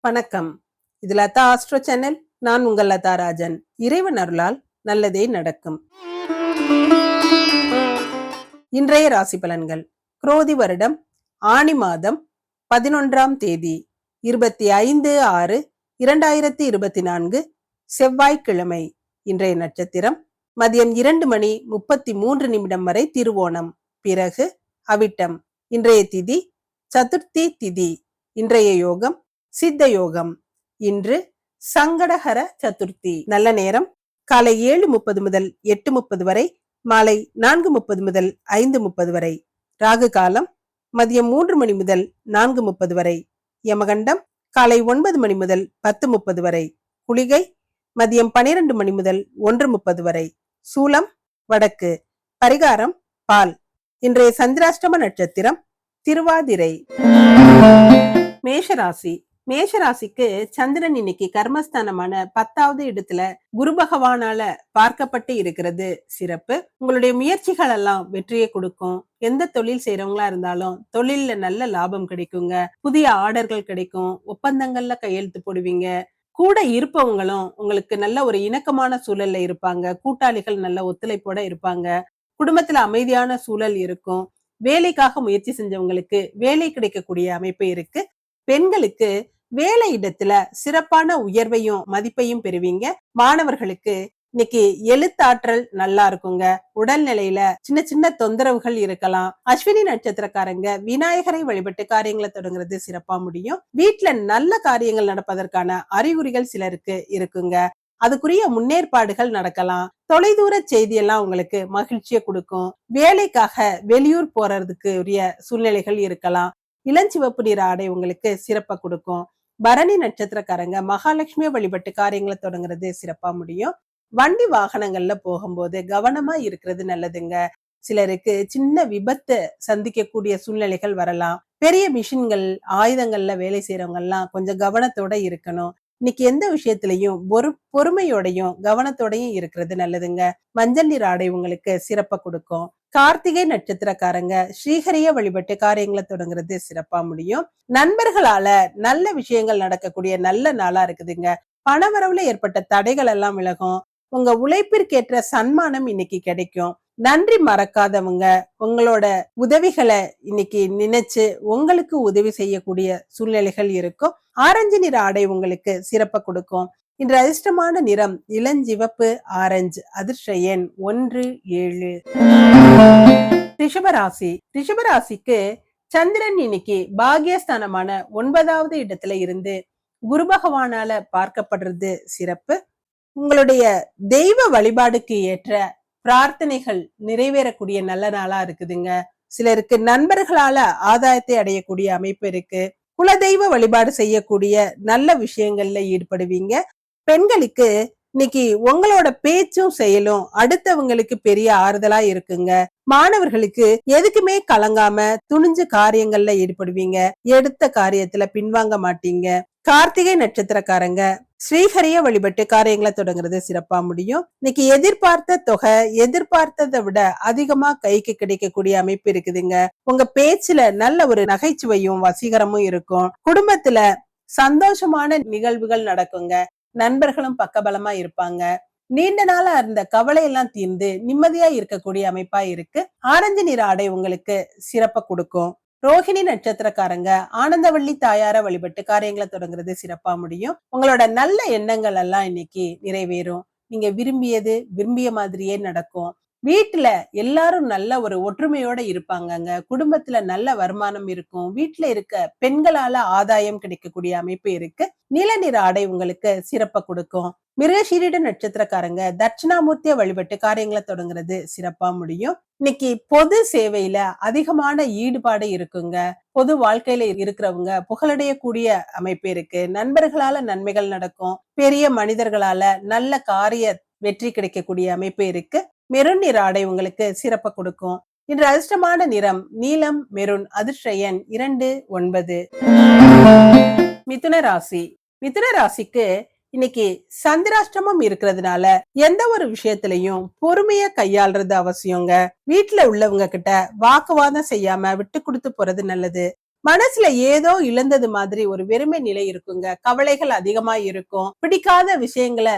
வணக்கம். இது Latha astro channel. நான் உங்கள் லதா ராஜன். இறைவன் அருளால் நல்லதே நடக்கும். இன்றைய ராசி பலன்கள். குரோதி வருடம் ஆணி மாதம் பதினொன்றாம் தேதி இருபத்தி ஐந்து ஆறு இரண்டாயிரத்தி இருபத்தி நான்கு செவ்வாய்க்கிழமை. இன்றைய நட்சத்திரம் மதியம் இரண்டு மணி முப்பத்தி மூன்று நிமிடம் வரை திருவோணம். பிறகு அவிட்டம். இன்றைய திதி சதுர்த்தி திதி. இன்றைய யோகம் சித்த யோகம் இன்று சங்கடஹர சதுர்த்தி. நல்ல நேரம். காலை ஏழு முப்பது முதல் எட்டு முப்பது வரை மாலை நான்கு முப்பது முதல் ஐந்து முப்பது வரை. ராகு காலம் மதியம் மூன்று மணி முதல் நான்கு முப்பது வரை. யமகண்டம் காலை ஒன்பது மணி முதல் பத்து முப்பது வரை. குளிகை மதியம் பனிரெண்டு மணி முதல் ஒன்று முப்பது வரை. சூலம் வடக்கு. பரிகாரம் பால். இன்றைய சந்திராஷ்டம நட்சத்திரம் திருவாதிரை. மேஷராசி. மேஷராசிக்கு சந்திரன் இன்னைக்கு கர்மஸ்தானமான பத்தாவது இடத்துல குரு பகவானால பார்க்கப்பட்டு இருக்கிறது சிறப்பு. உங்களுடைய முயற்சிகள் எல்லாம் வெற்றியை கொடுக்கும். எந்த தொழில் செய்யறவங்களா இருந்தாலும் தொழில்ல நல்ல லாபம் கிடைக்குங்க. புதிய ஆர்டர்கள் கிடைக்கும். ஒப்பந்தங்கள்ல கையெழுத்து போடுவீங்க. கூட இருப்பவங்களும் உங்களுக்கு நல்ல ஒரு இணக்கமான சூழல்ல இருப்பாங்க. கூட்டாளிகள் நல்ல ஒத்துழைப்போட இருப்பாங்க. குடும்பத்துல அமைதியான சூழல் இருக்கும். வேலைக்காக முயற்சி செஞ்சவங்களுக்கு வேலை கிடைக்கக்கூடிய அமைப்பு இருக்கு. பெண்களுக்கு வேலை இடத்துல சிறப்பான உயர்வையும் மதிப்பையும் பெறுவீங்க. மாணவர்களுக்கு இன்னைக்கு எழுத்தாற்றல் நல்லா இருக்குங்க. உடல்நிலையில சின்ன சின்ன தொந்தரவுகள் இருக்கலாம். அஸ்வினி நட்சத்திரக்காரங்க விநாயகரை வழிபட்டு காரியங்களை தொடங்குறது சிறப்பா முடியும். வீட்டுல நல்ல காரியங்கள் நடப்பதற்கான அறிகுறிகள் சிலருக்கு இருக்குங்க. அதுக்குரிய முன்னேற்பாடுகள் நடக்கலாம். தொலைதூர செய்தியெல்லாம் உங்களுக்கு மகிழ்ச்சியை கொடுக்கும். வேலைக்காக வெளியூர் போறதுக்கு உரிய சூழ்நிலைகள் இருக்கலாம். இளஞ்சிவப்பு நிற ஆடை உங்களுக்கு சிறப்பை கொடுக்கும். பரணி நட்சத்திரக்காரங்க மகாலட்சுமியை வழிபட்டு காரியங்களை தொடங்குறது சிறப்பா முடியும். வண்டி வாகனங்கள்ல போகும்போது கவனமா இருக்கிறது நல்லதுங்க. சிலருக்கு சின்ன விபத்து சந்திக்கக்கூடிய சூழ்நிலைகள் வரலாம். பெரிய மிஷின்கள் ஆயுதங்கள்ல வேலை செய்யறவங்க எல்லாம் கொஞ்சம் கவனத்தோட இருக்கணும். இன்னைக்கு எந்த விஷயத்திலையும் ஒரு பொறுமையோடையும் கவனத்தோடையும் இருக்கிறது நல்லதுங்க. மஞ்சள் நீர் ஆடை உங்களுக்கு சிறப்பை கொடுக்கும். கார்த்திகை நட்சத்திரக்காரங்க ஸ்ரீஹரிய வழிபட்டு காரியங்களை தொடங்குறது சிறப்பா முடியும். நண்பர்களால நல்ல விஷயங்கள் நடக்கக்கூடிய நல்ல நாளா இருக்குதுங்க. பணவரவுல ஏற்பட்ட தடைகள் எல்லாம் விலகும். உங்க உழைப்பிற்கேற்ற சன்மானம் இன்னைக்கு கிடைக்கும். நன்றி மறக்காதவங்க. உங்களோட உதவிகளை இன்னைக்கு நினைச்சு உங்களுக்கு உதவி செய்யக்கூடிய சூழ்நிலைகள் இருக்கும். ஆரஞ்சு நிற ஆடை உங்களுக்கு சிறப்பை கொடுக்கும். இன்று அதிர்ஷ்டமான நிறம் இளஞ்சிவப்பு ஆரஞ்சு அதிர்ஷ்ட எண் ஒன்று ஏழு. ரிஷபராசி. ரிஷபராசிக்கு சந்திரன் இன்னைக்கு பாகியஸ்தானமான ஒன்பதாவது இடத்துல இருந்து குரு பகவானால பார்க்கப்படுறது சிறப்பு. உங்களுடைய தெய்வ வழிபாடுக்கு ஏற்ற பிரார்த்தனைகள் நிறைவேறக்கூடிய நல்ல நாளா இருக்குதுங்க. சிலருக்கு நண்பர்களால ஆதாயத்தை அடையக்கூடிய அமைப்பு இருக்கு. குலதெய்வ வழிபாடு செய்யக்கூடிய நல்ல விஷயங்கள்ல ஈடுபடுவீங்க. பெண்களுக்கு இன்னைக்கு உங்களோட பேச்சும் செயலும் அடுத்தவங்களுக்கு பெரிய ஆறுதலா இருக்குங்க. மாணவர்களுக்கு எதுக்குமே கலங்காம துணிஞ்சு காரியங்கள்ல ஈடுபடுவீங்க. எடுத்த காரியத்துல பின்வாங்க மாட்டீங்க. கார்த்திகை நட்சத்திரக்காரங்க ஸ்ரீஹரிய வழிபட்டு காரியங்களை தொடங்குறது சிறப்பா முடியும். இன்னைக்கு எதிர்பார்த்த தொகை எதிர்பார்த்ததை விட அதிகமா கைக்கு கிடைக்கக்கூடிய அமைப்பு இருக்குதுங்க. உங்க பேச்சுல நல்ல ஒரு நகைச்சுவையும் வசீகரமும் இருக்கும். குடும்பத்துல சந்தோஷமான நிகழ்வுகள் நடக்குங்க. நண்பர்களும் பக்கபலமா இருப்பாங்க. நீண்ட நாளா இருந்த கவலை எல்லாம் தீர்ந்து நிம்மதியா இருக்கக்கூடிய அமைப்பா இருக்கு. ஆரஞ்சு நிற ஆடை உங்களுக்கு சிறப்ப கொடுக்கும். ரோஹிணி நட்சத்திரக்காரங்க ஆனந்தவள்ளி தாயார வழிபட்டு காரியங்களை தொடங்குறது சிறப்பா முடியும். உங்களோட நல்ல எண்ணங்கள் எல்லாம் இன்னைக்கு நிறைவேறும். நீங்க விரும்பியது விரும்பிய மாதிரியே நடக்கும். வீட்டுல எல்லாரும் நல்ல ஒரு ஒற்றுமையோட இருப்பாங்கங்க. குடும்பத்துல நல்ல வருமானம் இருக்கும். வீட்டுல இருக்க பெண்களால ஆதாயம் கிடைக்கக்கூடிய அமைப்பு இருக்கு. நில நிற ஆடை உங்களுக்கு சிறப்பை கொடுக்கும். மிருகசீரிட நட்சத்திரக்காரங்க தட்சிணாமூர்த்திய வழிபட்டு காரியங்களை தொடங்குறது சிறப்பா முடியும். இன்னைக்கு பொது சேவையில அதிகமான ஈடுபாடு இருக்குங்க. பொது வாழ்க்கையில இருக்கிறவங்க புகழடையக்கூடிய அமைப்பு இருக்கு. நண்பர்களால நன்மைகள் நடக்கும். பெரிய மனிதர்களால நல்ல காரிய வெற்றி கிடைக்கக்கூடிய அமைப்பு இருக்கு. மெருன் நிற ஆடை உங்களுக்கு சிறப்ப கொடுக்கும். இன்று அதிர்ஷ்டமான நிறம் நீலம் மெருன் அதிர்ஷ்ட எண் இரண்டு ஒன்பது. மிதுன ராசி. மிதுன ராசிக்கு இன்னைக்கு சந்திராஷ்டமம் இருக்கிறதுனால எந்த ஒரு விஷயத்திலையும் பொறுமைய கையாளுறது அவசியங்க. வீட்டுல உள்ளவங்க கிட்ட வாக்குவாதம் செய்யாம விட்டு கொடுத்து போறது நல்லது. மனசுல ஏதோ இழந்தது மாதிரி ஒரு வெறுமை நிலை இருக்குங்க. கவலைகள் அதிகமா இருக்கும். பிடிக்காத விஷயங்களை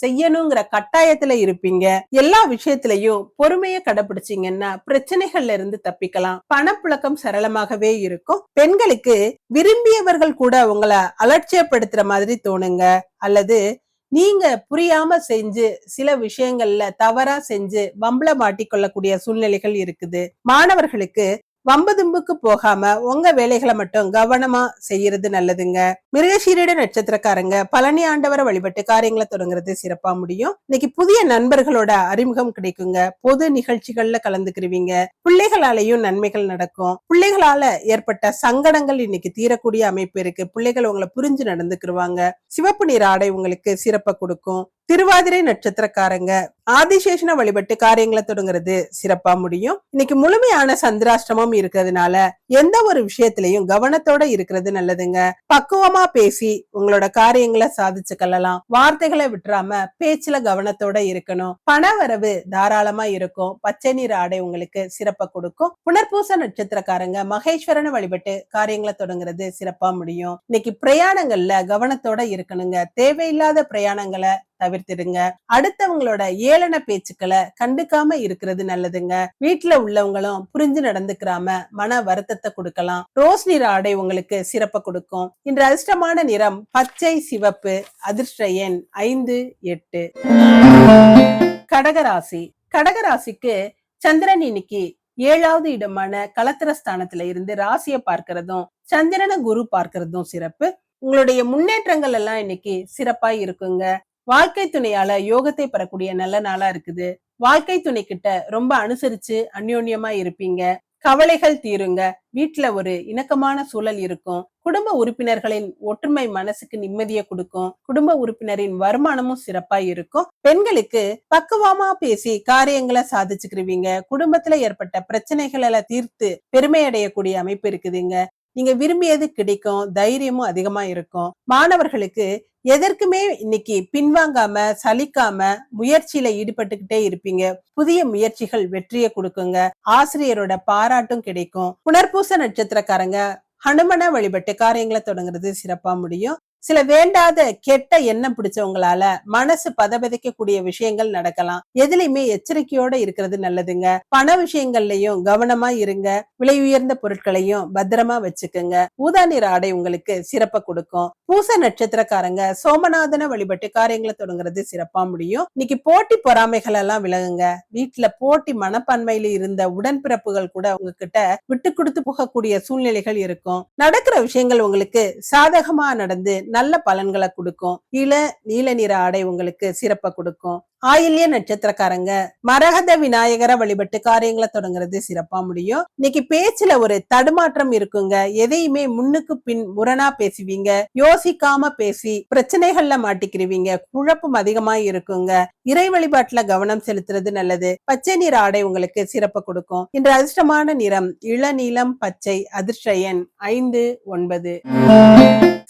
செய்யணுங்கிற கட்டாயத்துல இருப்பீங்க. எல்லா விஷயத்திலையும் பொறுமைய கடைபிடிச்சீங்கன்னா பிரச்சனைகள்ல இருந்து தப்பிக்கலாம். பணப்புழக்கம் சரளமாகவே இருக்கும். பெண்களுக்கு விரும்பியவர்கள் கூட உங்களை அலட்சியப்படுத்துற மாதிரி தோணுங்க. அல்லது நீங்க புரியாம செஞ்சு சில விஷயங்கள்ல தவறா செஞ்சு வம்பள மாட்டிக்கொள்ளக்கூடிய சூழ்நிலைகள் இருக்குது. மாணவர்களுக்கு வம்பு தும்புக்கு போகாம உங்க வேலைகளை மட்டும் கவனமா செய்யறது நல்லதுங்க. மிருகசீரிட நட்சத்திரக்காரங்க பழனி ஆண்டவரை வழிபட்டு காரியங்களை தொடங்குறது சிறப்பா முடியும். இன்னைக்கு புதிய நண்பர்களோட அறிமுகம் கிடைக்குங்க. பொது நிகழ்ச்சிகள்ல கலந்துக்கிருவீங்க. பிள்ளைகளாலையும் நன்மைகள் நடக்கும். பிள்ளைகளால ஏற்பட்ட சங்கடங்கள் இன்னைக்கு தீரக்கூடிய அமைப்பு இருக்கு. பிள்ளைகள் உங்களை புரிஞ்சு நடந்துக்கிருவாங்க. சிவப்பு நீர் ஆடை உங்களுக்கு சிறப்பை கொடுக்கும். திருவாதிரை நட்சத்திரக்காரங்க ஆதிசேஷன வழிபட்டு காரியங்களை தொடங்குறது சிறப்பா முடியும். இன்னைக்கு முழுமையான சந்திராஷ்டமம் இருக்கிறதுனால எந்த ஒரு விஷயத்திலையும் கவனத்தோட இருக்கிறது நல்லதுங்க. பக்குவமா பேசி உங்களோட காரியங்களை சாதிச்சு கொள்ளலாம். வார்த்தைகளை விட்டுறாம பேச்சுல கவனத்தோட இருக்கணும். பண வரவு தாராளமா இருக்கும். பச்சை நீர் ஆடை உங்களுக்கு சிறப்பை கொடுக்கும். புனர்பூச நட்சத்திரக்காரங்க மகேஸ்வரனை வழிபட்டு காரியங்களை தொடங்குறது சிறப்பா முடியும். இன்னைக்கு பிரயாணங்கள்ல கவனத்தோட இருக்கணுங்க. தேவையில்லாத பிரயாணங்களை தவிர்த்திடுங்க. அடுத்தவங்களோட ஏளன பேச்சுக்களை கண்டுக்காம இருக்கிறது நல்லதுங்க. வீட்டுல உள்ளவங்களும் புரிஞ்சு நடந்துக்கிறாம மன வருத்தத்தை கொடுக்கலாம். ரோஸ் நிற ஆடை உங்களுக்கு சிறப்பை கொடுக்கும். இன்று அதிர்ஷ்டமான நிறம் பச்சை சிவப்பு அதிர்ஷ்ட எண் ஐந்து எட்டு. கடகராசி. கடகராசிக்கு சந்திரன் இன்னைக்கு ஏழாவது இடமான கலத்திர ஸ்தானத்துல இருந்து ராசியை பார்க்கிறதும் சந்திரனை குரு பார்க்கிறதும் சிறப்பு. உங்களுடைய முன்னேற்றங்கள் எல்லாம் இன்னைக்கு சிறப்பா இருக்குங்க. வாழ்க்கை துணையால யோகத்தை பெறக்கூடிய நல்ல நாளா இருக்குது. வாழ்க்கை துணை கிட்ட ரொம்ப அனுசரிச்சு அந்யோன்யமா இருப்பீங்க. கவலைகள் தீருங்க. வீட்டுல ஒரு இணக்கமான சூழல் இருக்கும். குடும்ப உறுப்பினர்களின் ஒற்றுமை மனசுக்கு நிம்மதியை கொடுக்கும். குடும்ப உறுப்பினரின் வருமானமும் சிறப்பா இருக்கும். பெண்களுக்கு பக்குவமா பேசி காரியங்களை சாதிச்சுக்கிருவீங்க. குடும்பத்துல ஏற்பட்ட பிரச்சனைகளை தீர்த்து பெருமை அடையக்கூடிய அமைப்பு இருக்குதுங்க. நீங்க விரும்பியது கிடைக்கும். தைரியமும் அதிகமா இருக்கும். மாணவர்களுக்கு எதற்குமே இன்னைக்கு பின்வாங்காம சலிக்காம முயற்சியில ஈடுபட்டுக்கிட்டே இருப்பீங்க. புதிய முயற்சிகள் வெற்றியை கொடுக்குங்க. ஆசிரியரோட பாராட்டும் கிடைக்கும். புனர்பூச நட்சத்திரக்காரங்க ஹனுமனை வழிபட்டு காரியங்களை தொடங்குறது சிறப்பா முடியும். சில வேண்டாத கெட்ட எண்ணம் பிடிச்சவங்களால மனசு பதபதைக்க கூடிய விஷயங்கள் நடக்கலாம். எதுலையுமே எச்சரிக்கையோட இருக்கிறது நல்லதுங்க. பண விஷயங்கள்லயும் கவனமா இருங்க. விலை உயர்ந்த பொருட்களையும் பத்திரமா வச்சுக்கோங்க. ஊதா நிற ஆடை உங்களுக்கு சிறப்பை கொடுக்கும். பூச நட்சத்திரக்காரங்க சோமநாதன வழிபட்டு காரியங்களை தொடங்குறது சிறப்பா முடியும். இன்னைக்கு போட்டி பொறாமைகள் எல்லாம் விலகுங்க. வீட்டுல போட்டி மனப்பான்மையில இருந்த உடன்பிறப்புகள் கூட உங்ககிட்ட விட்டு கொடுத்து போகக்கூடிய சூழ்நிலைகள் இருக்கும். நடக்கிற விஷயங்கள் உங்களுக்கு சாதகமா நடந்து நல்ல பலன்களை கொடுக்கும். இள நீல நிற ஆடை உங்களுக்கு சிறப்பை கொடுக்கும். ஆயில்ய நட்சத்திரக்காரங்க. மரகத விநாயகரை வழிபட்டு காரியங்களை தொடங்குறது சிறப்பா முடியும். இன்னைக்கு பேச்சுல ஒரு தடுமாற்றம் இருக்குங்க. எதையுமே முன்னுக்கு பின் முரணா பேசுவீங்க. யோசிக்காம பேசி பிரச்சனைகள்ல மாட்டிக்கிருவீங்க. குழப்பம் அதிகமா இருக்குங்க. இறை வழிபாட்டுல கவனம் செலுத்துறது நல்லது. பச்சை நிற ஆடை உங்களுக்கு சிறப்பு கொடுக்கும். இன்று அதிர்ஷ்டமான நிறம் இளநீலம் பச்சை அதிர்ஷ்டயன் ஐந்து ஒன்பது.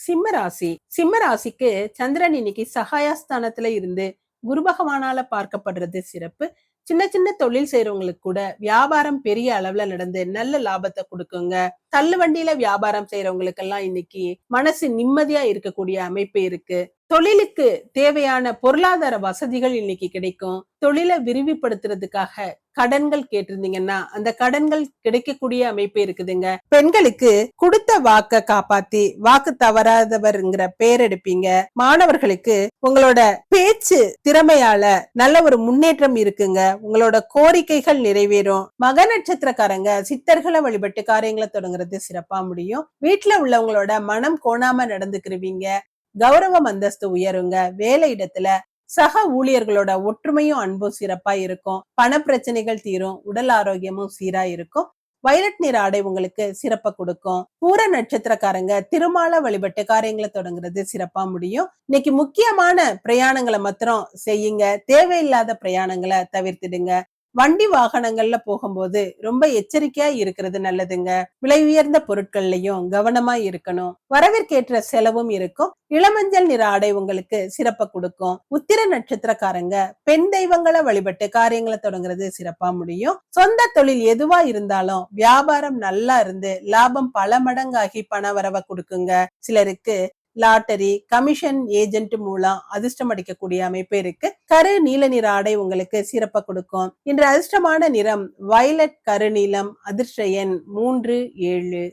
சிம்மராசி சிம்மராசிக்கு சந்திரன் இன்னைக்கு சகாயஸ்தானத்துல இருந்து குரு பகவானால பார்க்கப்படுறது சிறப்பு. சின்ன சின்ன தொழில் செய்யறவங்களுக்கு கூட வியாபாரம் பெரிய அளவுல நடந்து நல்ல லாபத்தை கொடுக்குங்க. தள்ளு வண்டியில வியாபாரம் செய்யறவங்களுக்கு எல்லாம் இன்னைக்கு மனசு நிம்மதியா இருக்கக்கூடிய அமைப்பு இருக்கு. தொழிலுக்கு தேவையான பொருளாதார வசதிகள் இன்னைக்கு கிடைக்கும். தொழிலை விரிவுபடுத்துறதுக்காக கடன்கள் கேட்டிருந்தீங்கன்னா அந்த கடன்கள் கிடைக்கக்கூடிய அமைப்பு இருக்குதுங்க. பெண்களுக்கு கொடுத்த வாக்க காப்பாத்தி வாக்கு தவறாதவர்ங்கிற பேர் எடுப்பீங்க. மாணவர்களுக்கு உங்களோட பேச்சு திறமையால நல்ல ஒரு முன்னேற்றம் இருக்குங்க. உங்களோட கோரிக்கைகள் நிறைவேறும். மக நட்சத்திரக்காரங்க சித்தர்களை வழிபட்டு காரியங்களை தொடங்குறது சிறப்பா முடியும். வீட்டுல உள்ளவங்களோட மனம் கோணாம நடந்துக்கிருவீங்க. கௌரவம் அந்தஸ்து உயருங்க. வேலை இடத்துல சக ஊழியர்களோட ஒற்றுமையும் அன்பும் சிறப்பா இருக்கும். பண பிரச்சனைகள் தீரும். உடல் ஆரோக்கியமும் சீரா இருக்கும். வைலட் நிற ஆடை உங்களுக்கு சிறப்பை கொடுக்கும். பூர நட்சத்திரக்காரங்க திருமால வழிபட்டு காரியங்களை தொடங்குறது சிறப்பா முடியும். இன்னைக்கு முக்கியமான பிரயாணங்களை மாத்திரம் செய்யுங்க. தேவையில்லாத பிரயாணங்களை தவிர்த்திடுங்க. வண்டி வாகனங்கள்ல போகும்போது ரொம்ப எச்சரிக்கையா இருக்கிறது நல்லதுங்க. விலை உயர்ந்த பொருட்கள்லயும் கவனமா இருக்கணும். வரவிற்கேற்ற செலவும் இருக்கும். இளமஞ்சள் நிற ஆடை உங்களுக்கு சிறப்ப கொடுக்கும். உத்திர நட்சத்திரக்காரங்க பெண் தெய்வங்களை வழிபட்டு காரியங்களை தொடங்குறது சிறப்பா முடியும். சொந்த தொழில் எதுவா இருந்தாலும் வியாபாரம் நல்லா இருந்து லாபம் பல மடங்காகி பண வரவை கொடுக்குங்க. சிலருக்கு லாட்டரி கமிஷன் ஏஜென்ட் மூலம் அதிர்ஷ்டம் அடிக்கக்கூடிய அமைப்பு இருக்கு. கரு நீல நிற ஆடை உங்களுக்கு சிறப்பை கொடுக்கும். இன்று அதிர்ஷ்டமான நிறம் வயலட் கருநீலம் அதிர்ஷ்ட எண் மூன்று ஏழு.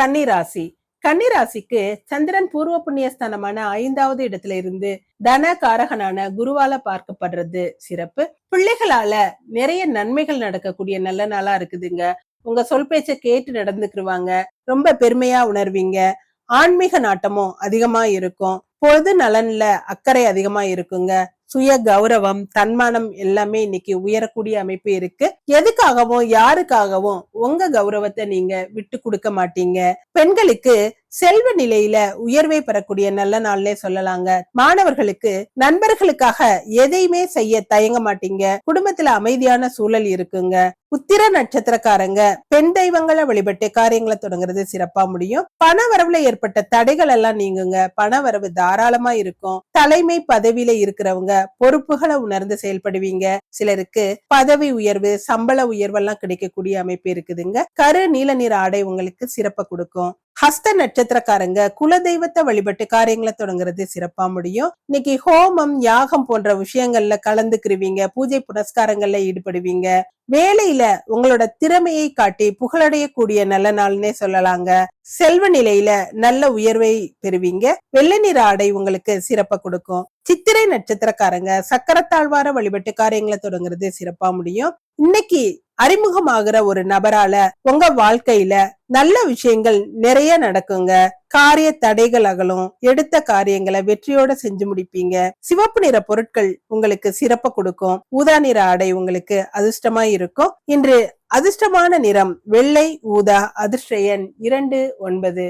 கன்னிராசி. கன்னிராசிக்கு சந்திரன் பூர்வ புண்ணியஸ்தானமான ஐந்தாவது இடத்துல இருந்து தன காரகனான குருவால பார்க்கப்படுறது சிறப்பு. பிள்ளைகளால நிறைய நன்மைகள் நடக்கக்கூடிய நல்ல நாளா இருக்குதுங்க. உங்க சொல் பேச்சை கேட்டு நடந்துக்குருவாங்க. ரொம்ப பெருமையா உணர்வீங்க. ஆன்மீக நாட்டமும் அதிகமா இருக்கும். பொது நலன்ல அக்கறை அதிகமா இருக்குங்க. சுய கௌரவம் தன்மானம் எல்லாமே இன்னைக்கு உயரக்கூடிய அமைப்பு இருக்கு. எதுக்காகவும் யாருக்காகவும் உங்க கௌரவத்தை நீங்க விட்டு கொடுக்க மாட்டீங்க. பெண்களுக்கு செல்வ நிலையில உயர்வை பெறக்கூடிய நல்ல நாள்னே சொல்லலாங்க. மாணவர்களுக்கு நண்பர்களுக்காக எதையுமே செய்ய தயங்க மாட்டீங்க. குடும்பத்துல அமைதியான சூழல் இருக்குங்க. உத்திர நட்சத்திரக்காரங்க பெண் தெய்வங்களை வழிபட்டு காரியங்களை தொடங்குறது சிறப்பா முடியும். பண வரவுல ஏற்பட்ட தடைகள் எல்லாம் நீங்குங்க. பண வரவு தாராளமா இருக்கும். தலைமை பதவியில இருக்கிறவங்க பொறுப்புகளை உணர்ந்து செயல்படுவீங்க. சிலருக்கு பதவி உயர்வு சம்பள உயர்வெல்லாம் கிடைக்கக்கூடிய அமைப்பு இருக்குதுங்க. கரு நீல நிற ஆடை உங்களுக்கு சிறப்பை கொடுக்கும். ஹஸ்த நட்சத்திரக்காரங்க குல தெய்வத்தை வழிபட்டு காரியங்களை தொடங்குறது சிறப்பா முடியும். இன்னைக்கு ஹோமம் யாகம் போன்ற விஷயங்கள்ல கலந்துக்கிருவீங்க பூஜை புனஸ்காரங்கள்ல ஈடுபடுவீங்க. வேலையில உங்களோட திறமையை காட்டி புகழடையக்கூடிய நல்ல நாள்னே சொல்லலாங்க. செல்வ நிலையில நல்ல உயர்வை பெறுவீங்க. வெள்ளை நிற ஆடை உங்களுக்கு சிறப்பை கொடுக்கும். சித்திரை நட்சத்திரக்காரங்க சக்கரத்தாழ்வார வழிபட்டு காரியங்களை தொடங்குறது சிறப்பா முடியும். இன்னைக்கு அறிமுகமாகிற ஒரு நபரால உங்க வாழ்க்கையில நல்ல விஷயங்கள் நிறைய நடக்குங்க. காரிய தடைகள் அகலும் எடுத்த காரியங்களை வெற்றியோட செஞ்சு முடிப்பீங்க. சிவப்பு நிற பொருட்கள் உங்களுக்கு சிறப்ப கொடுக்கும். ஊதா நிற ஆடை உங்களுக்கு அதிர்ஷ்டமா இருக்கும். இன்று அதிர்ஷ்டமான நிறம் வெள்ளை ஊதா அதிர்ஷ்ட எண் இரண்டு ஒன்பது.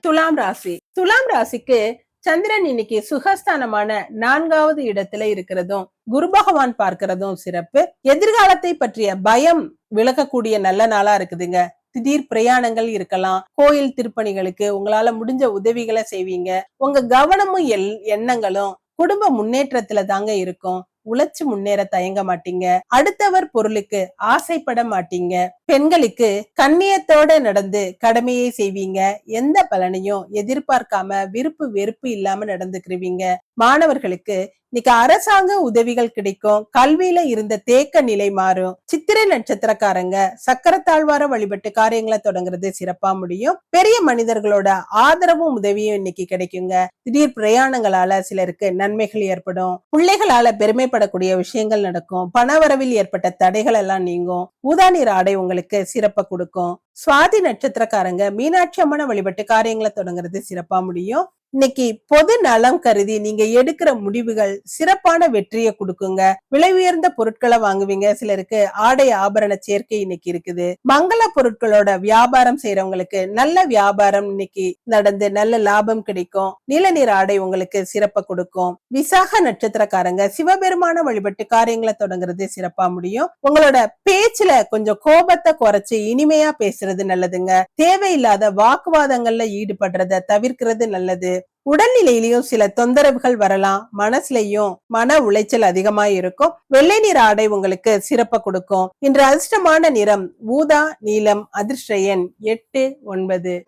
துலாம் ராசி. துலாம் ராசிக்கு சந்திரன் இன்னைக்கு சுகஸ்தானமான நான்காவது இடத்துல இருக்கிறதும் குரு பகவான் பார்க்கிறதும் சிறப்பு. எதிர்காலத்தை பற்றிய பயம் விளக்கக்கூடிய நல்ல நாளா இருக்குதுங்க. திடீர் பிரயாணங்கள் இருக்கலாம். கோயில் திருப்பணிகளுக்கு உங்களால முடிஞ்ச உதவிகளை செய்வீங்க. உங்க கவனமும் எல் எண்ணங்களும் குடும்ப முன்னேற்றத்துல தாங்க இருக்கும். உழைச்சு முன்னேற தயங்க மாட்டீங்க. அடுத்தவர் பொருளுக்கு ஆசைப்பட மாட்டீங்க. பெண்களுக்கு கண்ணியத்தோட நடந்து கடமையை செய்வீங்க. எந்த பலனையும் எதிர்பார்க்காம விருப்பு வெறுப்பு இல்லாம நடந்துக்கிருவீங்க. மாணவர்களுக்கு இன்னைக்கு அரசாங்க உதவிகள் கிடைக்கும். கல்வியில இருந்த தேக்க நிலை மாறும். சித்திரை நட்சத்திரக்காரங்க சக்கரத்தாழ்வார வழிபட்டு காரியங்களை தொடங்குறது சிறப்பா முடியும். பெரிய மனிதர்களோட ஆதரவும் உதவியும் இன்னைக்கு கிடைக்குங்க. திடீர் பிரயாணங்களால சிலருக்கு நன்மைகள் ஏற்படும். பிள்ளைகளால பெருமைப்படக்கூடிய விஷயங்கள் நடக்கும். பணவரவில் ஏற்பட்ட தடைகள் எல்லாம் நீங்கும். ஊதாநீர் ஆடை உங்களுக்கு சிறப்பை கொடுக்கும். சுவாதி நட்சத்திரக்காரங்க மீனாட்சி அம்மனை வழிபட்டு காரியங்களை தொடங்குறது சிறப்பா முடியும். இன்னைக்கு பொது நலம் கருதி நீங்க எடுக்கிற முடிவுகள் சிறப்பான வெற்றியை கொடுக்குங்க. விலை உயர்ந்த பொருட்களை வாங்குவீங்க. சிலருக்கு ஆடை ஆபரண சேர்க்கை இன்னைக்கு இருக்குது. மங்கள பொருட்களோட வியாபாரம் செய்யறவங்களுக்கு நல்ல வியாபாரம் இன்னைக்கு நடந்து நல்ல லாபம் கிடைக்கும். நீலநீர் ஆடை உங்களுக்கு சிறப்பை கொடுக்கும். விசாக நட்சத்திரக்காரங்க சிவபெருமான வழிபட்டு காரியங்களை தொடங்குறது சிறப்பா முடியும். உங்களோட பேச்சுல கொஞ்சம் கோபத்தை குறைச்சு இனிமையா பேசுறது நல்லதுங்க. தேவையில்லாத வாக்குவாதங்கள்ல ஈடுபடுறத தவிர்க்கிறது நல்லது. உடல்நிலையிலயும் சில தொந்தரவுகள் வரலாம். மனசுலயும் மன உளைச்சல் அதிகமா இருக்கும். வெள்ளை நிற ஆடை உங்களுக்கு சிறப்ப கொடுக்கும். இன்று அதிர்ஷ்டமான நிறம் ஊதா நீலம் அதிர்ஷ்ட எண் எட்டு ஒன்பது.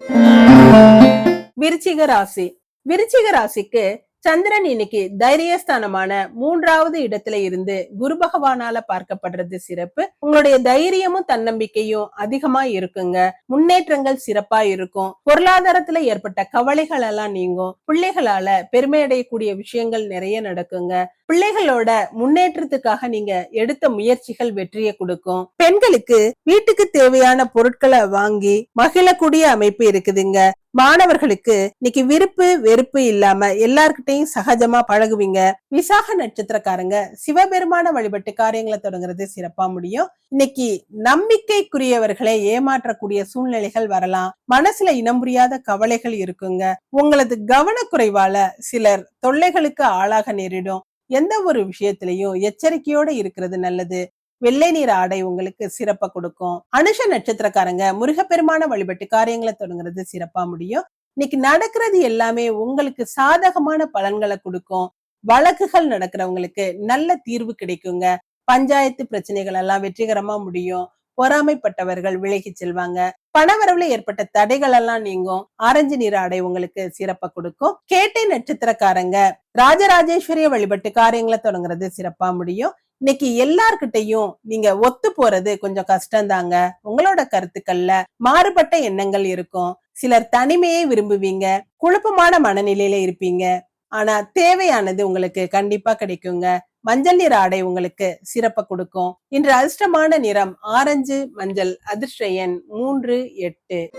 விருச்சிக ராசி. விருச்சிக ராசிக்கு சந்திரன் இன்னைக்கு தைரியஸ்தானமான மூன்றாவது இடத்துல இருந்து குரு பகவானால பார்க்கப்படுறது சிறப்பு. உங்களுடைய தைரியமும் தன்னம்பிக்கையும் அதிகமா இருக்குங்க. முன்னேற்றங்கள் சிறப்பா இருக்கும். பொருளாதாரத்துல ஏற்பட்ட கவலைகள் எல்லாம் நீங்கும். பிள்ளைகளால பெருமை அடையக்கூடிய விஷயங்கள் நிறைய நடக்குங்க. பிள்ளைகளோட முன்னேற்றத்துக்காக நீங்க எடுத்த முயற்சிகள் வெற்றியை கொடுக்கும். பெண்களுக்கு வீட்டுக்கு தேவையான பொருட்களை வாங்கி மகிழக்கூடிய அமைப்பு இருக்குதுங்க. மாணவர்களுக்கு இன்னைக்கு விருப்பு வெறுப்பு இல்லாம எல்லார்கிட்டையும் சகஜமா பழகுவீங்க. விசாக நட்சத்திரக்காரங்க சிவபெருமான வழிபட்டு காரியங்களை தொடங்குறது சிறப்பா முடியும். இன்னைக்கு நம்பிக்கைக்குரியவர்களை ஏமாற்றக்கூடிய சூழ்நிலைகள் வரலாம். மனசுல இனம் புரியாத கவலைகள் இருக்குங்க. உங்களது கவனக்குறைவால சிலர் தொல்லைகளுக்கு ஆளாக நேரிடும். எந்த ஒரு விஷயத்திலையும் எச்சரிக்கையோட இருக்கிறது நல்லது. வெள்ளை நீர் ஆடை உங்களுக்கு சிறப்பா கொடுக்கும். அனுஷ நட்சத்திரக்காரங்க முருகப்பெருமான வழிபட்டு காரியங்களை தொடங்குறது சிறப்பா முடியும். இன்னைக்கு நடக்கிறது எல்லாமே உங்களுக்கு சாதகமான பலன்களை கொடுக்கும். வழக்குகள் நடக்கிறவங்களுக்கு நல்ல தீர்வு கிடைக்குங்க. பஞ்சாயத்து பிரச்சனைகள் எல்லாம் வெற்றிகரமா முடியும். பொறாமைப்பட்டவர்கள் விலகி செல்வாங்க. பணவரவுல ஏற்பட்ட தடைகள் எல்லாம் நீங்கும். ஆரஞ்சு நிற ஆடை உங்களுக்கு சிறப்பா கொடுக்கும். கேட்டை நட்சத்திரக்காரங்க ராஜராஜேஸ்வரிய வழிபட்டு காரியங்களை தொடங்குறது சிறப்பா முடியும். இன்னைக்கு எல்லார்கிட்டையும் நீங்க ஒத்து போறது கொஞ்சம் கஷ்டம்தாங்க. உங்களோட கருத்துக்கள்ல மாறுபட்ட எண்ணங்கள் இருக்கும். சிலர் தனிமையை விரும்புவீங்க. குழப்பமான மனநிலையில இருப்பீங்க. ஆனா தேவையானது உங்களுக்கு கண்டிப்பா கிடைக்குங்க. மஞ்சள் நிற ஆடை உங்களுக்கு சிறப்ப கொடுக்கும். இன்று அதிர்ஷ்டமான நிறம் ஆரஞ்சு மஞ்சள் அதிர்ஷ்ட எண் மூன்று எட்டு.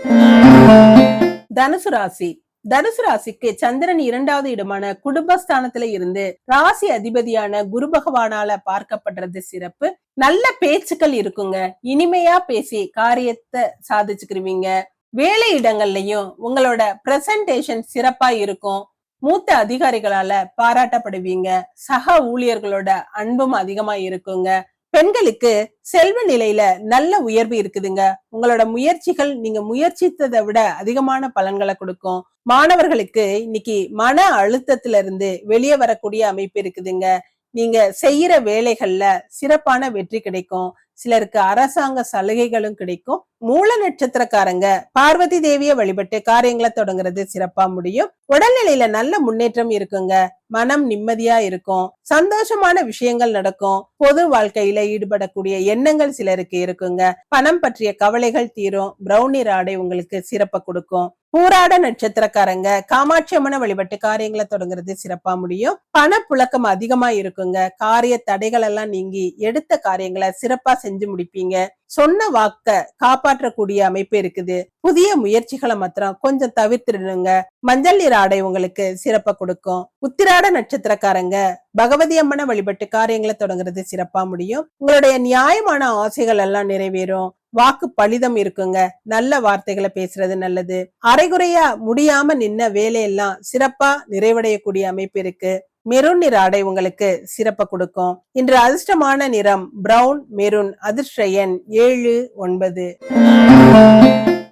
தனுசு ராசி. தனுசு ராசிக்கு சந்திரன் இரண்டாவது இடமான குடும்பஸ்தானத்துல இருந்து ராசி அதிபதியான குரு பகவானால பார்க்கப்படுறது சிறப்பு. நல்ல பேச்சுக்கள் இருக்குங்க. இனிமையா பேசி காரியத்தை சாதிச்சுக்கிருவீங்க. வேலை இடங்கள்லயும் உங்களோட பிரசன்டேஷன் சிறப்பா இருக்கும். மூத்த அதிகாரிகளால பாராட்டப்படுவீங்க. சக ஊழியர்களோட அன்பும் அதிகமா இருக்குங்க. பெண்களுக்கு செல்வ நிலையில நல்ல உயர்வு இருக்குதுங்க. உங்களோட முயற்சிகள் நீங்க முயற்சித்ததை விட அதிகமான பலன்களை கொடுக்கும். மாணவர்களுக்கு இன்னைக்கு மன அழுத்தத்துல இருந்து வெளியே வரக்கூடிய அமைப்பு இருக்குதுங்க. நீங்க செய்யற வேலைகள்ல சிறப்பான வெற்றி கிடைக்கும். சிலருக்கு அரசாங்க சலுகைகளும் கிடைக்கும். மூல நட்சத்திரக்காரங்க பார்வதி தேவியை வழிபட்டு காரியங்களை தொடங்குறது சிறப்பா முடியும். உடல்நிலையில நல்ல முன்னேற்றம் இருக்குங்க. மனம் நிம்மதியா இருக்கும். சந்தோஷமான விஷயங்கள் நடக்கும். பொது வாழ்க்கையில ஈடுபடக்கூடிய எண்ணங்கள் சிலருக்கு இருக்குங்க. பணம் பற்றிய கவலைகள் தீரும். பிரௌனி ஆடை உங்களுக்கு சிறப்ப கொடுக்கும். பூராட நட்சத்திரக்காரங்க காமாட்சி அம்மனை வழிபட்டு காரியங்களை தொடங்குறது சிறப்பா முடியும். பணப்புழக்கம் அதிகமா இருக்குங்க. காரிய தடைகள் எல்லாம் நீங்கி எடுத்த காரியங்களை சிறப்பா செஞ்சு முடிப்பீங்க. சொன்ன வாக்க காப்பாற்றக்கூடிய அமைப்பு இருக்குது. புதிய முயற்சிகளை மாத்திரம் கொஞ்சம் தவிர்த்திடுங்க. மஞ்சள் நீர் ஆடை உங்களுக்கு சிறப்பா கொடுக்கும். உத்திராட நட்சத்திரக்காரங்க பகவதி அம்மனை வழிபட்டு காரியங்களை தொடங்குறது சிறப்பா முடியும். உங்களுடைய நியாயமான ஆசைகள் எல்லாம் நிறைவேறும். வாக்கு பலிதம் இருக்குங்க. நல்ல வார்த்தைகளை பேசுறது நல்லது. அரைகுறையா முடியாம நின்ன வேலையெல்லாம் சிறப்பா நிறைவடையக்கூடிய அமைப்பு இருக்கு. மெரூன் நிற ஆடை உங்களுக்கு சிறப்ப கொடுக்கும். இன்று அதிர்ஷ்டமான நிறம் பிரவுன் மெரூன் அதிர்ஷ்ட எண் ஏழு ஒன்பது.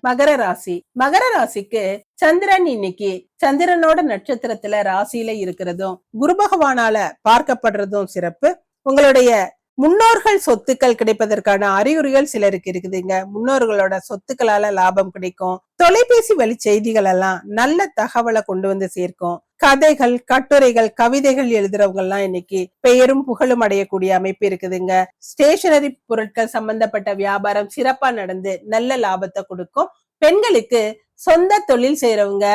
மகர ராசி. மகர ராசிக்கு சந்திரன் இன்னைக்கு சந்திரனோட நட்சத்திரத்துல ராசியில இருக்கிறதும் குரு பகவானால பார்க்கப்படுறதும் சிறப்பு. உங்களுடைய முன்னோர்கள் சொத்துக்கள் கிடைப்பதற்கான அறிகுறிகள் சிலருக்கு இருக்குதுங்க. முன்னோர்களோட சொத்துக்களால லாபம் கிடைக்கும். தொலைபேசி வழி செய்திகள் எல்லாம் நல்ல தகவலை கொண்டு வந்து சேர்க்கும். கதைகள் கட்டுரைகள் கவிதைகள் எழுதுறவங்க எல்லாம் இன்னைக்கு பெயரும் புகழும் அடையக்கூடிய அமைப்பு இருக்குதுங்க. ஸ்டேஷனரி பொருட்கள் சம்பந்தப்பட்ட வியாபாரம் சிறப்பா நடந்து நல்ல லாபத்தை கொடுக்கும். பெண்களுக்கு சொந்த தொழில் செய்யறவங்க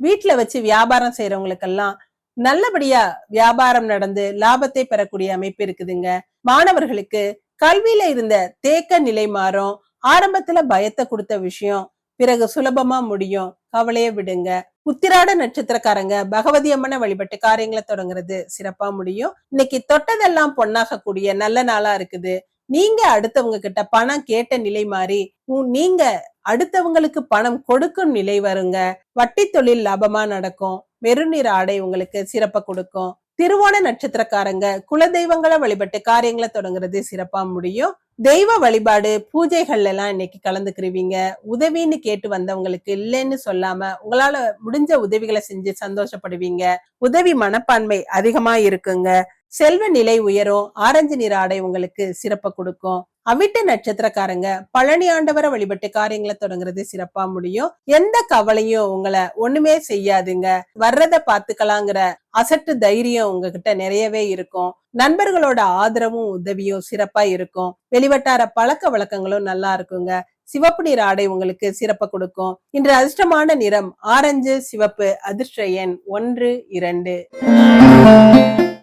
வீட்டுல வச்சு வியாபாரம் செய்யறவங்களுக்கெல்லாம் நல்லபடியா வியாபாரம் நடந்து லாபத்தை பெறக்கூடிய அமைப்பு இருக்குதுங்க. மாணவர்களுக்கு கல்வியில இருந்த தேக்க நிலை மாறும். ஆரம்பத்துல பயத்தை கொடுத்த விஷயம் பிறகு சுலபமா முடியும். கவலையை விடுங்க. உத்திராட நட்சத்திரக்காரங்க பகவதி அம்மனை வழிபட்டு காரியங்களை தொடங்குறது சிறப்பா முடியும். இன்னைக்கு தொட்டதெல்லாம் பொன்னாக கூடிய நல்ல நாளா இருக்குது. நீங்க அடுத்தவங்க கிட்ட பணம் கேட்ட நிலை மாறி உ- நீங்க அடுத்தவங்களுக்கு பணம் கொடுக்கும் நிலை வருங்க. வட்டி தொழில் லாபமா நடக்கும். மெருநீர் ஆடை உங்களுக்கு சிறப்ப கொடுக்கும். திருவோண நட்சத்திரக்காரங்க குலதெய்வங்களை வழிபட்டு காரியங்களை தொடங்குறது சிறப்பா முடியும். தெய்வ வழிபாடு பூஜைகள் எல்லாம் இன்னைக்கு கலந்துக்கிருவீங்க. உதவின்னு கேட்டு வந்தவங்களுக்கு இல்லைன்னு சொல்லாம உங்களால முடிஞ்ச உதவிகளை செஞ்சு சந்தோஷப்படுவீங்க. உதவி மனப்பான்மை அதிகமா இருக்குங்க. செல்வ நிலை உயரும். ஆரஞ்சு நிற ஆடை உங்களுக்கு சிறப்பை கொடுக்கும். அவிட்ட நட்சத்திரக்காரங்க பழனி ஆண்டவரை வழிபட்டு காரியங்களை தொடங்குறது சிறப்பா முடியும். எந்த கவலையும் உங்களை ஒண்ணுமே செய்யாதுங்க. வர்றத பாத்துக்கலாங்கிற அசட்டு தைரியம் உங்ககிட்ட நிறையவே இருக்கும். நண்பர்களோட ஆதரவும் உதவியும் சிறப்பா இருக்கும். வெளிவட்டார பழக்க வழக்கங்களும் நல்லா இருக்குங்க. சிவப்பு நிற ஆடை உங்களுக்கு சிறப்ப கொடுக்கும். இன்று அதிர்ஷ்டமான நிறம் ஆரஞ்சு சிவப்பு அதிர்ஷ்ட எண் ஒன்று இரண்டு.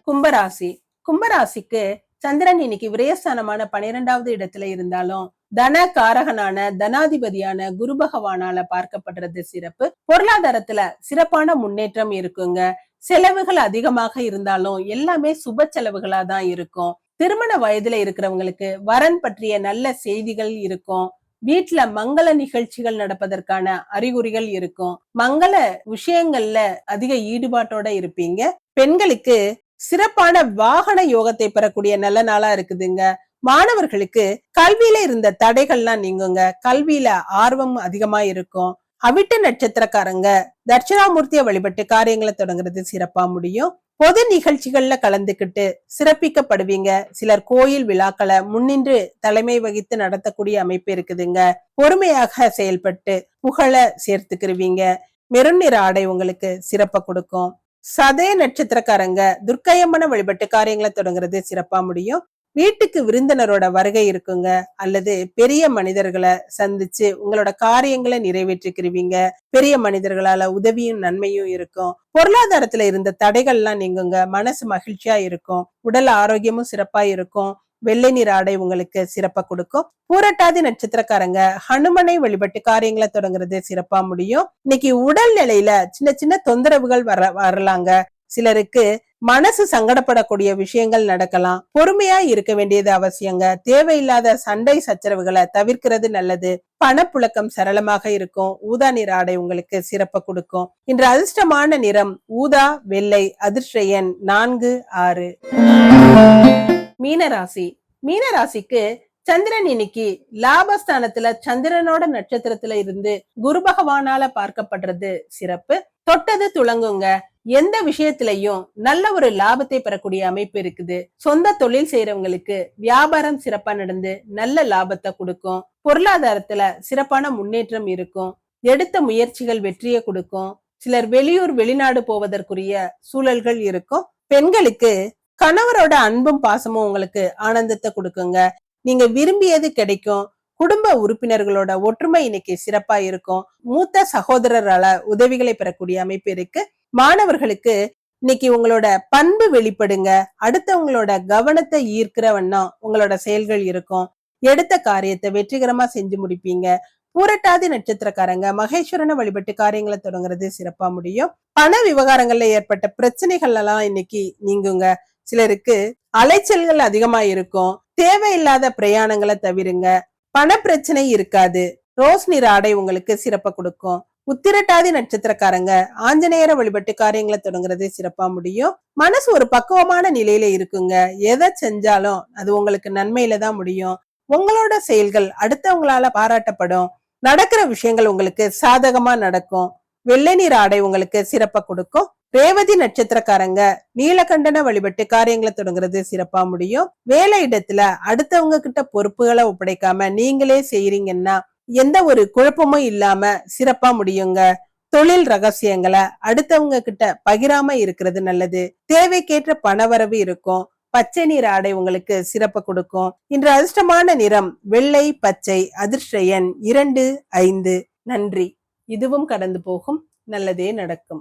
கும்பராசி. கும்பராசிக்கு சந்திரன் இன்னைக்கு விரயஸ்தானமான பனிரெண்டாவது இடத்துல இருந்தாலும் தன காரகனான தனாதிபதியான குரு பகவானால பார்க்கப்படுறது சிறப்பு. பொருளாதாரத்துல சிறப்பான முன்னேற்றம் இருக்குங்க. செலவுகள் அதிகமாக இருந்தாலும் எல்லாமே சுப செலவுகளா தான் இருக்கும். திருமண வயதுல இருக்கிறவங்களுக்கு வரன் பற்றிய நல்ல செய்திகள் இருக்கும். வீட்டுல மங்கள நிகழ்ச்சிகள் நடப்பதற்கான அறிகுறிகள் இருக்கும். மங்கள விஷயங்கள்ல அதிக ஈடுபாட்டோட இருப்பீங்க. பெண்களுக்கு சிறப்பான வாகன யோகத்தை பெறக்கூடிய நல்ல நாளா இருக்குதுங்க. மாணவர்களுக்கு கல்வியில இருந்த தடைகள்லாம் நீங்குங்க. கல்வியில ஆர்வம் அதிகமா இருக்கும். அவிட்ட நட்சத்திரக்காரங்க தட்சிணாமூர்த்தியை வழிபட்டு காரியங்களை தொடங்குறது சிறப்பா முடியும். பொது நிகழ்ச்சிகள்ல கலந்துக்கிட்டு சிறப்பிக்கப்படுவீங்க. சிலர் கோயில் விழாக்களை முன்னின்று தலைமை வகித்து நடத்தக்கூடிய அமைப்பு இருக்குதுங்க. பொறுமையாக செயல்பட்டு புகழ சேர்த்துக்கிருவீங்க. மெருநிற ஆடை உங்களுக்கு சிறப்ப கொடுக்கும். சதய நட்சத்திரக்காரங்க துர்க்கையம்மனை வழிபட்டு காரியங்களை தொடங்குறது சிறப்பா முடியும். வீட்டுக்கு விருந்தினரோட வருகை இருக்குங்க. அல்லது பெரிய மனிதர்களை சந்திச்சு உங்களோட காரியங்களை நிறைவேற்றிக்கிறீங்க பெரிய மனிதர்களால உதவியும் நன்மையும் இருக்கும். பொருளாதாரத்துல இருந்த தடைகள்லாம் நீங்குங்க. மனசு மகிழ்ச்சியா இருக்கும். உடல் ஆரோக்கியமும் சிறப்பா இருக்கும். வெள்ளை நீர் ஆடை உங்களுக்கு சிறப்பா கொடுக்கும். பூரட்டாதி நட்சத்திரக்காரங்க ஹனுமனை வழிபட்டு காரியங்களை தொடங்குறது சிறப்பா முடியும். இன்னைக்கு உடல் நிலையில சின்ன சின்ன தொந்தரவுகள் வர வரலாங்க. சிலருக்கு மனசு சங்கடப்படக்கூடிய விஷயங்கள் நடக்கலாம். பொறுமையா இருக்க வேண்டியது அவசியங்க. தேவையில்லாத சண்டை சச்சரவுகளை தவிர்க்கிறது நல்லது. பணப்புழக்கம் சரளமாக இருக்கும். ஊதா நிற ஆடை உங்களுக்கு சிறப்ப கொடுக்கும். இன்று அதிர்ஷ்டமான நிறம் ஊதா வெள்ளை அதிர்ஷ்ட எண் நான்கு ஆறு. மீனராசி. மீனராசிக்கு சந்திரன் இன்னைக்கு லாபஸ்தானத்துல சந்திரனோட நட்சத்திரத்துல இருந்து குரு பகவானால பார்க்கப்படுறது சிறப்பு. தொட்டது துளங்குங்க. எந்த விஷயத்திலையும் நல்ல ஒரு லாபத்தை பெறக்கூடிய அமைப்பு இருக்குது. சொந்த தொழில் செய்யறவங்களுக்கு வியாபாரம் சிறப்பா நடந்து நல்ல லாபத்தை கொடுக்கும். பொருளாதாரத்துல சிறப்பான முன்னேற்றம் இருக்கும். எடுத்த முயற்சிகள் வெற்றியை கொடுக்கும். சிலர் வெளியூர் வெளிநாடு போவதற்குரிய சூழல்கள் இருக்கும். பெண்களுக்கு கணவரோட அன்பும் பாசமும் உங்களுக்கு ஆனந்தத்தை கொடுக்குங்க. நீங்க விரும்பியது கிடைக்கும். குடும்ப உறுப்பினர்களோட ஒற்றுமை இன்னைக்கு சிறப்பா இருக்கும். மூத்த சகோதரரால உதவிகளை பெறக்கூடிய அமைப்பு இருக்கு. மாணவர்களுக்கு இன்னைக்கு உங்களோட பண்பு வெளிப்படுங்க. அடுத்தவங்களோட கவனத்தை ஈர்க்கிற வண்ணம் உங்களோட செயல்கள் இருக்கும். எடுத்த காரியத்தை வெற்றிகரமா செஞ்சு முடிப்பீங்க. பூரட்டாதி நட்சத்திரக்காரங்க மகேஸ்வரனை வழிபட்டு காரியங்களை தொடங்குறது சிறப்பா முடியும். பண விவகாரங்கள்ல ஏற்பட்ட பிரச்சனைகள் எல்லாம் இன்னைக்கு நீங்குங்க. சிலருக்கு அலைச்சல்கள் அதிகமா இருக்கும் தேவையில்லாத பிரயாணங்களை தவிருங்க. பண பிரச்சனை இருக்காது. ரோஸ் நிற ஆடை உங்களுக்கு சிறப்பை கொடுக்கும். உத்திரட்டாதி நட்சத்திரக்காரங்க ஆஞ்சநேயர வழிபட்டு காரியங்களை தொடங்குறது சிறப்பா முடியும். மனசு ஒரு பக்குவமான நிலையில இருக்குங்க. எதை செஞ்சாலும் அது உங்களுக்கு நன்மையில தான் முடியும். உங்களோட செயல்கள் அடுத்தவங்களால பாராட்டப்படும். நடக்கிற விஷயங்கள் உங்களுக்கு சாதகமா நடக்கும். வெள்ளை நீர் ஆடை உங்களுக்கு சிறப்பை கொடுக்கும். ரேவதி நட்சத்திரக்காரங்க நீலகண்டன வழிபட்டு காரியங்களை தொடங்குறது சிறப்பா முடியும். வேலை இடத்துல அடுத்தவங்க கிட்ட பொறுப்புகளை ஒப்படைக்காம நீங்களே செய்யறீங்கன்னா எந்த ஒரு குழப்பமும் இல்லாம சிறப்பா முடியுங்க. தொழில் ரகசியங்களை அடுத்தவங்க கிட்ட பகிராம இருக்கிறது நல்லது. தேவைக்கேற்ற பணவரவு இருக்கும். பச்சை நீர் ஆடை உங்களுக்கு சிறப்பு கொடுக்கும். இன்று அதிர்ஷ்டமான நிறம் வெள்ளை பச்சை அதிர்ஷ்ட எண் இரண்டு ஐந்து. நன்றி. இதுவும் கடந்து போகும். நல்லதே நடக்கும்.